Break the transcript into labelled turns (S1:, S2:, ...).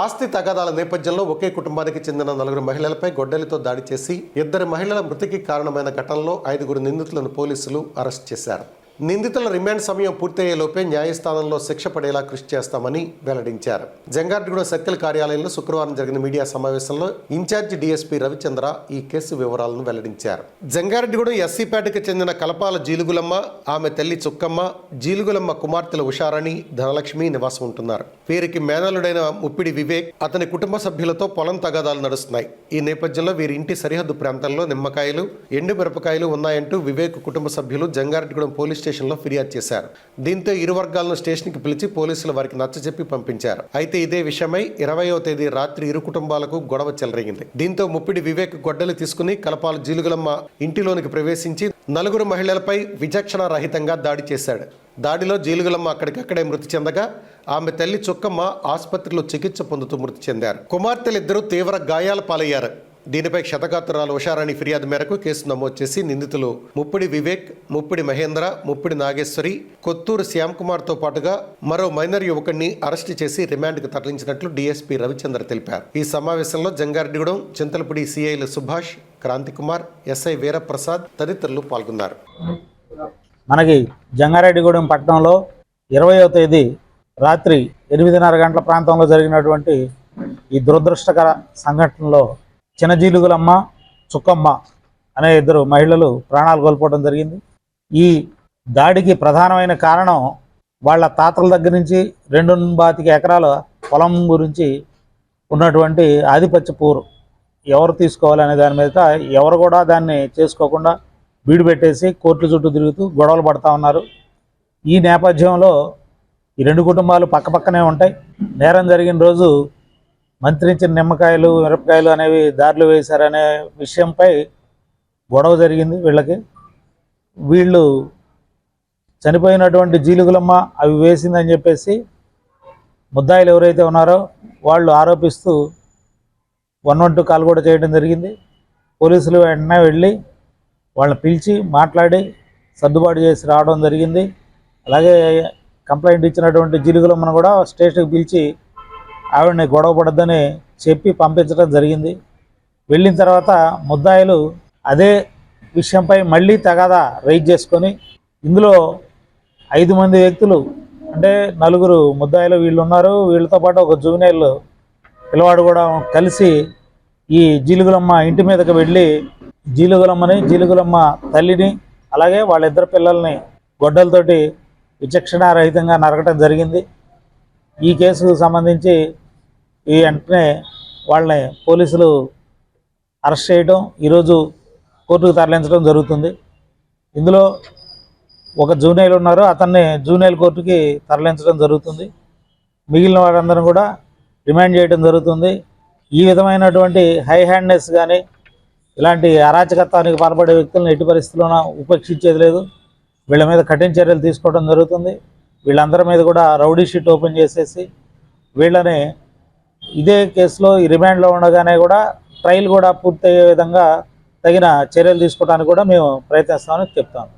S1: ఆస్తి తగాదాల నేపథ్యంలో ఒకే కుటుంబానికి చెందిన నలుగురు మహిళలపై గొడ్డలితో దాడి చేసి ఇద్దరు మహిళల మృతికి కారణమైన ఘటనలో ఐదుగురు నిందితులను పోలీసులు అరెస్ట్ చేశారు. నిందితుల రిమాండ్ సమయం పూర్తయ్యేలోపే న్యాయస్థానంలో శిక్ష పడేలా కృషి చేస్తామని వెల్లడించారు. జంగార్డిగూడ సర్కిల్ కార్యాలయంలో శుక్రవారం జరిగిన మీడియా సమావేశంలో ఇన్ఛార్జి డీఎస్పీ రవిచంద్ర ఈ కేసు వివరాలను వెల్లడించారు. జంగారెడ్డిగూడెం ఎస్సీపేటకు చెందిన కలపాల జీలుగులమ్మ ఆమె తల్లి చుక్కమ్మ జీలుగులమ్మ కుమార్తెల ఉషారాణి ధనలక్ష్మి నివాసం ఉంటున్నారు. వీరికి మేనలుడైన ముప్పిడి వివేక్ అతని కుటుంబ సభ్యులతో పొలం తగాదాలు నడుస్తున్నాయి. ఈ నేపథ్యంలో వీరి ఇంటి సరిహద్దు ప్రాంతంలో నిమ్మకాయలు ఎండు మిరపకాయలు ఉన్నాయంటూ వివేక్ కుటుంబ సభ్యులు జంగారెడ్డిగూడెం పోలీస్ స్టేషన్లో ఫిర్యాదు చేశారు. దీంతో ఇరు వర్గాలను స్టేషన్కి పిలిచి పోలీసులు వారికి నచ్చజెప్పి పంపించారు. అయితే ఇదే విషయమై ఇరవయో తేదీ రాత్రి ఇరు కుటుంబాలకు గొడవ చెలరేగింది. దీంతో ముప్పిడి వివేక్ గొడ్డలు తీసుకుని కలపాల జీలుగులమ్మ ఇంటిలోనికి ప్రవేశించి నలుగురు మహిళలపై విచక్షణ రహితంగా దాడి చేశాడు. దాడిలో జీలుగులమ్మ అక్కడికక్కడే మృతి చెందగా ఆమె తల్లి చుక్కమ్మ ఆసుపత్రిలో చికిత్స పొందుతూ మృతి చెందారు. కుమార్తెలిద్దరూ తీవ్ర గాయాల పాలయ్యారు. దీనిపై క్షతగాత్రాలు ఉషారాణి ఫిర్యాదు మేరకు కేసు నమోదు చేసి నిందితులు ముప్పిడి వివేక్ ముప్పిడి మహేంద్ర ముప్పిడి నాగేశ్వరి కొత్తూరు శ్యామ్కుమార్తో పాటుగా మరో మైనర్ యువకుడిని అరెస్టు చేసి రిమాండ్కు తరలించినట్లు డీఎస్పీ రవిచంద్ర తెలిపారు. ఈ సమావేశంలో జంగారెడ్డిగూడెం చింతలపూడి సిఐలు సుభాష్ క్రాంతికుమార్ ఎస్ఐ వీరప్రసాద్ తదితరులు పాల్గొన్నారు.
S2: మనకి జంగారెడ్డిగూడెం పట్టణంలో ఇరవయో తేదీ రాత్రి ఎనిమిదిన్నర గంటల ప్రాంతంలో జరిగినటువంటి ఈ దురదృష్టకర సంఘటనలో చినజీలుగులమ్మ చుక్కమ్మ అనే ఇద్దరు మహిళలు ప్రాణాలు కోల్పోవడం జరిగింది. ఈ దాడికి ప్రధానమైన కారణం వాళ్ళ తాతల దగ్గర నుంచి రెండు బాతిక ఎకరాల పొలం గురించి ఉన్నటువంటి ఆధిపత్య పూరు. ఎవరు తీసుకోవాలనే దాని మీద ఎవరు కూడా దాన్ని చేసుకోకుండా బీడు పెట్టేసి కోర్టు చుట్టూ తిరుగుతూ గొడవలు పడతా ఉన్నారు. ఈ నేపథ్యంలో ఈ రెండు కుటుంబాలు పక్కపక్కనే ఉంటాయి. నేరం జరిగిన రోజు మంత్రించిన నిమ్మకాయలు మిరపకాయలు అనేవి దారిలో వేశారనే విషయంపై గొడవ జరిగింది వీళ్ళకి. వీళ్ళు చనిపోయినటువంటి జీలుగులమ్మ అవి వేసిందని చెప్పేసి ముద్దాయిలు ఎవరైతే ఉన్నారో వాళ్ళు ఆరోపిస్తూ వన్ వన్ టూ కాల్ కూడా చేయడం జరిగింది. పోలీసులు వెంటనే వెళ్ళి వాళ్ళని పిలిచి మాట్లాడి సర్దుబాటు చేసి రావడం జరిగింది. అలాగే కంప్లైంట్ ఇచ్చినటువంటి జీలుగులమ్మను కూడా స్టేషన్కి పిలిచి ఆవిడని గొడవ పడద్దని చెప్పి పంపించడం జరిగింది. వెళ్ళిన తర్వాత ముద్దాయిలు అదే విషయంపై మళ్ళీ తగాదా రైజ్ చేసుకొని ఇందులో ఐదు మంది వ్యక్తులు అంటే నలుగురు ముద్దాయిలు వీళ్ళు ఉన్నారు. వీళ్ళతో పాటు ఒక జూనియర్లు పిల్లవాడు కూడా కలిసి ఈ జీలుగులమ్మ ఇంటి మీదకి వెళ్ళి జీలుగులమ్మని జీలుగులమ్మ తల్లిని అలాగే వాళ్ళిద్దరు పిల్లల్ని గొడ్డలతోటి విచక్షణారహితంగా నరకటం జరిగింది. ఈ కేసుకు సంబంధించి ఈ వెంటనే వాళ్ళని పోలీసులు అరెస్ట్ చేయడం ఈరోజు కోర్టుకు తరలించడం జరుగుతుంది. ఇందులో ఒక జూనియర్ ఉన్నారు అతన్ని జూనియల్ కోర్టుకి తరలించడం జరుగుతుంది. మిగిలిన వారందరూ కూడా రిమాండ్ చేయడం జరుగుతుంది. ఈ విధమైనటువంటి హై హ్యాండ్నెస్ కానీ ఇలాంటి అరాచకత్వానికి పాల్పడే వ్యక్తులను ఎట్టి పరిస్థితుల్లోనూ ఉపేక్షించేది లేదు. వీళ్ళ మీద కఠిన చర్యలు తీసుకోవడం జరుగుతుంది. వీళ్ళందరి మీద కూడా రౌడీ షీట్ ఓపెన్ చేసేసి వీళ్ళని ఇదే కేసులో ఈ రిమాండ్లో ఉండగానే కూడా ట్రయల్ కూడా పూర్తయ్యే విధంగా తగిన చర్యలు తీసుకోవడానికి కూడా మేము ప్రయత్నిస్తామని చెప్తాము